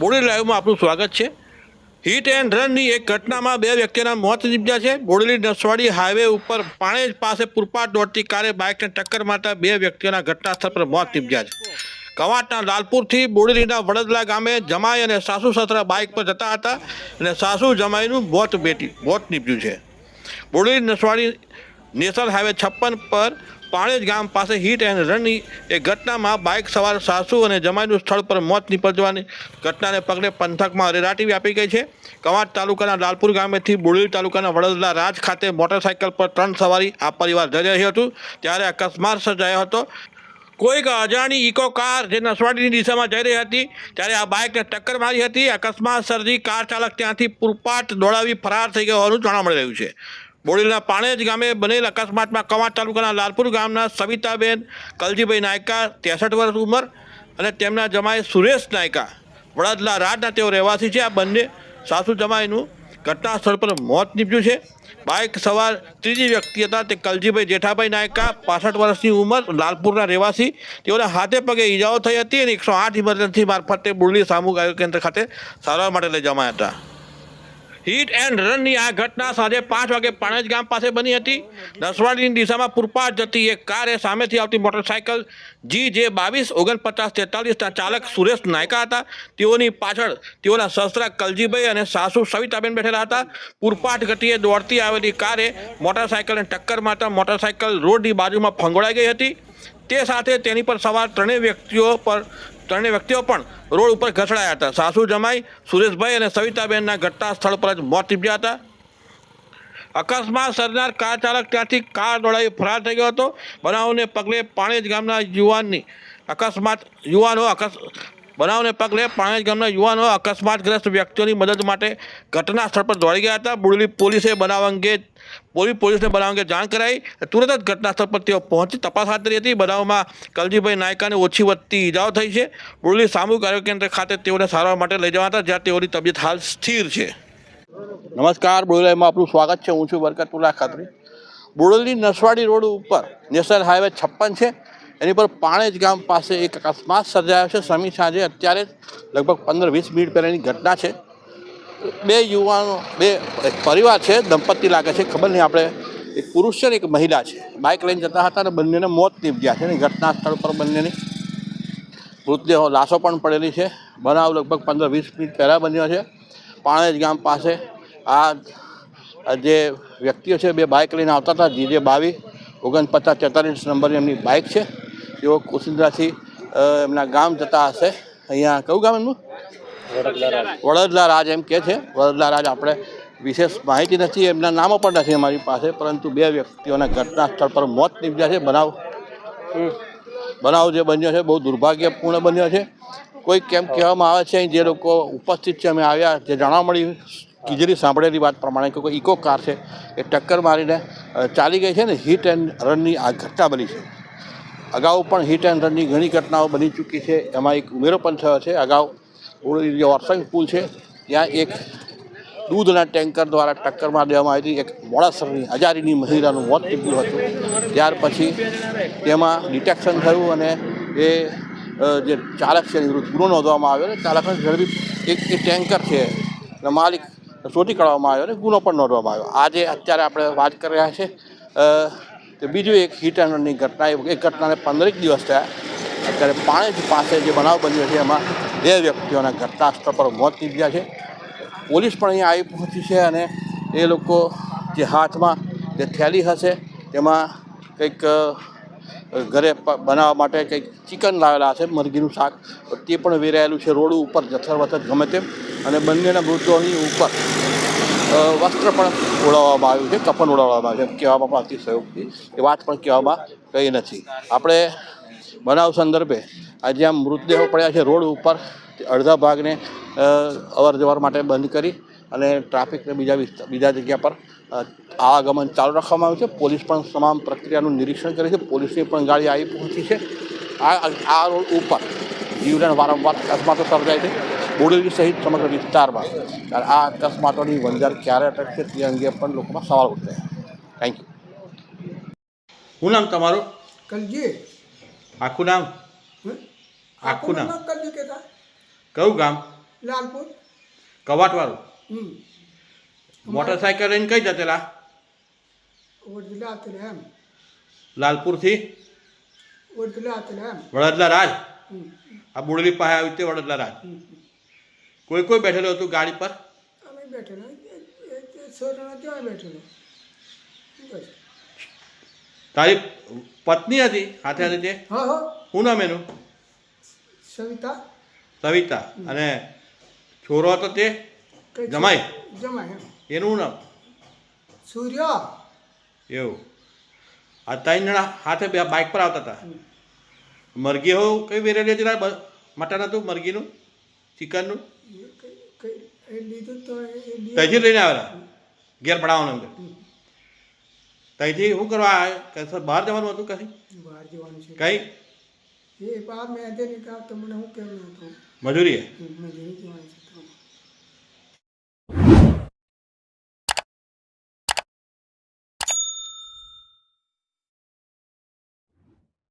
Body લાઈવમાં આપનું સ્વાગત છે. હિટ એન્ડ રનની એક ઘટનામાં બે વ્યક્તિના મોત નીપજ્યા છે. બોડેલી નસવાડી હાઈવે ઉપર પાણેજ પાસે પૂરપાટ દોડતી કારે બાઇકને ટક્કર મારતા બે વ્યક્તિઓના ઘટના સ્થળ પર મોત નીપજ્યા છે. કવાંટના લાલપુરથી બોડેલીના વડદલા ગામે જમાઈ અને સાસુ સસરા બાઇક પર જતા હતા અને સાસુ જમાઈનું મોત બેટી મોત નીપજ્યું છે. બોડેલી નસવાડી નેશનલ હાઈવે છપ્પન પર પાણેજ ગામ પાસે હિટ એન્ડ રનની એક ઘટનામાં બાઇક સવાર સાસુ અને જમાઈનું સ્થળ પર મોત નીપજવાની ઘટનાને પગલે પંથકમાં અરેરાટી વ્યાપી ગઈ છે. કવાંટ તાલુકાના લાલપુર ગામેથી બોડેલી તાલુકાના વડોદરા રાજ ખાતે મોટરસાઇકલ પર ત્રણ સવારી આ પરિવાર જઈ રહ્યું હતું. ત્યારે અકસ્માત સર્જાયો હતો. કોઈક અજાણી ઇકો કાર જે નસવાડીની દિશામાં જઈ રહી હતી, ત્યારે આ બાઇકને ટક્કર મારી હતી. અકસ્માત સર્જી કાર ચાલક ત્યાંથી પૂરપાટ દોડાવી ફરાર થઈ ગયો હોવાનું જાણવા મળી રહ્યું છે. બોડેલીના પાણેજ ગામે બનેલ અકસ્માતમાં કવાંટ તાલુકાના લાલપુર ગામના સવિતાબેન, કલજીભાઈ નાયકા, ત્રેસઠ વર્ષ ઉંમર અને તેમના જમાઈ સુરેશ નાયકા, વડદલા રાજના તેઓ રહેવાસી છે. આ બંને સાસુ જમાઈનું ઘટના સ્થળ પર મોત નીપજ્યું છે. બાઇક સવાર ત્રીજી વ્યક્તિ હતા, તે કલજીભાઈ જેઠાભાઈ નાયકા, પાસઠ વર્ષની ઉંમર, લાલપુરના રહેવાસી. તેઓને હાથે પગે ઈજાઓ થઈ હતી અને એકસો આઠ ઇમરજન્સી મારફતે બુરલી સામૂહિક કેન્દ્ર ખાતે સારવાર માટે લઈ જવામાં હતા. હિટ એન્ડ રનની આ ઘટના સાંજે પાંચ વાગે પાણજ ગામ પાસે બની હતી. દસવાડીની દિશામાં પૂરપાટ જતી એક કારે સામેથી આવતી મોટરસાયકલ જી જે બાવીસ, ઓગણપચાસ, તેતાલીસના ચાલક સુરેશ નાયકા હતા. તેઓની પાછળ તેઓના સસરા કલજીભાઈ અને સાસુ સવિતાબેન બેઠેલા હતા. પૂરપાટ ગતિએ દોડતી આવેલી કારે મોટરસાયકલને ટક્કર મારતા મોટરસાયકલ રોડની બાજુમાં ફંગોળાઈ ગઈ હતી. તે સાથે તેની પર સવાર ત્રણેય વ્યક્તિઓ પર ત્રણેય વ્યક્તિઓ પણ રોડ ઉપર ઘસડાયા હતા. સાસુ જમાઈ, સુરેશભાઈ અને સવિતાબેનના ઘટના સ્થળ પર જ મોત નીપજ્યા હતા. અકસ્માત સર્જનાર કાર ચાલક ત્યાંથી કાર દોડાવી ફરાર થઈ ગયો હતો. બનાવને પગલે પાણેજ ગામના યુવાનની અકસ્માત, યુવાનો અકસ બનાવને પગલે પાણેજ ગામના યુવાનો અકસ્માતગ્રસ્ત વ્યક્તિઓની મદદ માટે ઘટના સ્થળ પર દોડી ગયા હતા. બુડલી પોલીસે બનાવ અંગે પોલીસ પોલીસને બનાવ અંગે જાણ કરાઈ. તુરંત જ ઘટના સ્થળ પર તેઓ પહોંચી તપાસ હાથ ધરી હતી. બનાવમાં કલજીભાઈ નાયકાને ઓછી વધતી ઈજાઓ થઈ છે. બુડલી સામૂહિક આરોગ્ય કેન્દ્ર ખાતે તેઓને સારવાર માટે લઈ જવા હતા, જ્યાં તેઓની તબિયત હાલ સ્થિર છે. નમસ્કાર, બોડેલીમાં આપનું સ્વાગત છે. હું છું બરકતુલ્લા ખાતરી. બોડેલી નસવાડી રોડ ઉપર નેશનલ હાઈવે છપ્પન છે. એની પર પાણેજ ગામ પાસે એક અકસ્માત સર્જાયો છે. સમી સાંજે અત્યારે લગભગ પંદર વીસ મિનિટ પહેલાંની ઘટના છે. બે યુવાનો, બે પરિવાર છે. દંપતી લાગે છે. ખબર નહીં આપણે. એક પુરુષ છે ને એક મહિલા છે. બાઇક લઈને જતા હતા અને બંનેને મોત નીપજ્યા છે ને ઘટના સ્થળ પર બંનેની. મૃતદેહો લાશો પણ પડેલી છે. બનાવ લગભગ પંદર વીસ મિનિટ પહેલાં બન્યો છે. પાણેજ ગામ પાસે આ જે વ્યક્તિઓ છે, બે બાઇક લઈને આવતા હતા. જીજે બાવી, ઓગણપચાસ તેતાલીસ નંબરની એમની બાઇક છે. તેઓ કુસિન્દ્રાથી એમના ગામ જતા હશે. અહીંયા કયું ગામ એમનું? વડદલા રાજ એમ કે છે. વડદલા રાજ આપણે વિશેષ માહિતી નથી એમના નામો પણ નથી અમારી પાસે પરંતુ બે વ્યક્તિઓના ઘટના સ્થળ પર મોત નીપજ્યા છે. બનાવ બનાવ જે બન્યો છે બહુ દુર્ભાગ્યપૂર્ણ બન્યો છે. કોઈ કેમ કહેવામાં આવે છે અહીં જે લોકો ઉપસ્થિત છે અમે આવ્યા જે જાણવા મળ્યું કીજરી સાંભળેલી વાત પ્રમાણે કે કોઈ ઇકો કાર છે એ ટક્કર મારીને ચાલી ગઈ છે ને હિટ એન્ડ રનની આ ઘટના બની છે. અગાઉ પણ હિટ એન્ડ રનની ઘણી ઘટનાઓ બની ચૂકી છે. એમાં એક ઉમેરો પણ થયો છે. અગાઉ જે વોટસંગ પુલ છે ત્યાં એક દૂધના ટેન્કર દ્વારા ટક્કર માર દેવામાં આવી હતી. એક મોડાસરની હજારીની મહિલાનું મોત નીપજ્યું હતું. ત્યાર પછી તેમાં ડિટેક્શન થયું અને એ જે ચાલક છે વિરુદ્ધ ગુનો નોંધવામાં આવ્યો અને ચાલકને ઝડપી એક એ ટેન્કર છે અને માલિક શોધી કાઢવામાં આવ્યો અને ગુનો પણ નોંધવામાં આવ્યો. આજે અત્યારે આપણે વાત કરી રહ્યા છે. અ, તે બીજું એક હિટ એન્ડ રનની ઘટના, એ ઘટનાને પંદરેક દિવસ થયા. અત્યારે પાણી પાસે જે બનાવ બન્યો છે, એમાં બે વ્યક્તિઓના ઘટના સ્થળ પર મોત નીપજ્યા છે. પોલીસ પણ અહીંયા આવી પહોંચી છે અને એ લોકો જે હાથમાં જે થેલી હશે, તેમાં કંઈક ઘરે બનાવવા માટે કંઈક ચિકન લાવેલા હશે, મરઘીનું શાક. તે પણ વેરાયેલું છે, રોડ ઉપર જથર વથર ગમે તેમ. અને બંનેના મૃતદેહોની ઉપર વસ્ત્ર પણ ઓળાવવામાં આવ્યું છે, કફન ઉડાવવામાં આવ્યું છે. કહેવામાં પણ અતિશયોક્તિ એ વાત પણ કહેવામાં કંઈ નથી. આપણે બનાવ સંદર્ભે આ જ્યાં મૃતદેહો પડ્યા છે, રોડ ઉપર અડધા ભાગને અવર જવર માટે બંધ કરી અને ટ્રાફિકને બીજા બીજા જગ્યા પર આવાગમન ચાલુ રાખવામાં આવ્યું છે. પોલીસ પણ તમામ પ્રક્રિયાનું નિરીક્ષણ કરે છે. પોલીસની પણ ગાડી આવી પહોંચી છે. આ આ રોડ ઉપર જીવલેણ વારંવાર અકસ્માતો સર્જાય છે. બોડેલી સહિત સમગ્ર વિસ્તારમાં. આ અકસ્માતોની વંજાર ક્યારે અટકશે તે અંગે પણ લોકોમાં સવાલ ઉઠશે. થેન્ક યુ શું નામ તમારું? કલજી આખું નામ? હમ? આખું નામ? કલજી કહેતા? કયું ગામ? લાલપુર. કવાટવાળું? હમ. મોટરસાયકલ લઈને કઈ જતેલા લાલપુરથી? વડદલા રાજ? આ બોડેલી પાસે આવી તે વડદલા રાજ. કોઈ કોઈ બેઠેલું હતું ગાડી પર? અમે બેઠેલા. ત્યાં બેઠેલો. તારી પત્ની હતી હાથે હતી તે? હા હા. શું નામ એનું? સવિતા. સવિતા. અને છોરો હતો તે? જમાઈ? જમાઈ એનું નામ? સૂર્ય. એવું. આ ત્રણ જણા હાથે બે બાઇક પર આવતા હતા. મરઘી હો કઈ વેરેલી હતી? મટન હતું? મરઘીનું? ચિકનનું એ કઈ- કઈ એ લીધું તો એ એ લીધું. ત્યાંથી લઈને આવેલા. ઘેર પડાવવાનું અંદર. ત્યાંથી શું કરવા? કે બહાર જવાનું હતું કઈ બહાર જવાનું છે. કઈ? એ બા મેં તમને હું કેવું હતું? મજૂરીએ? મેં કીધું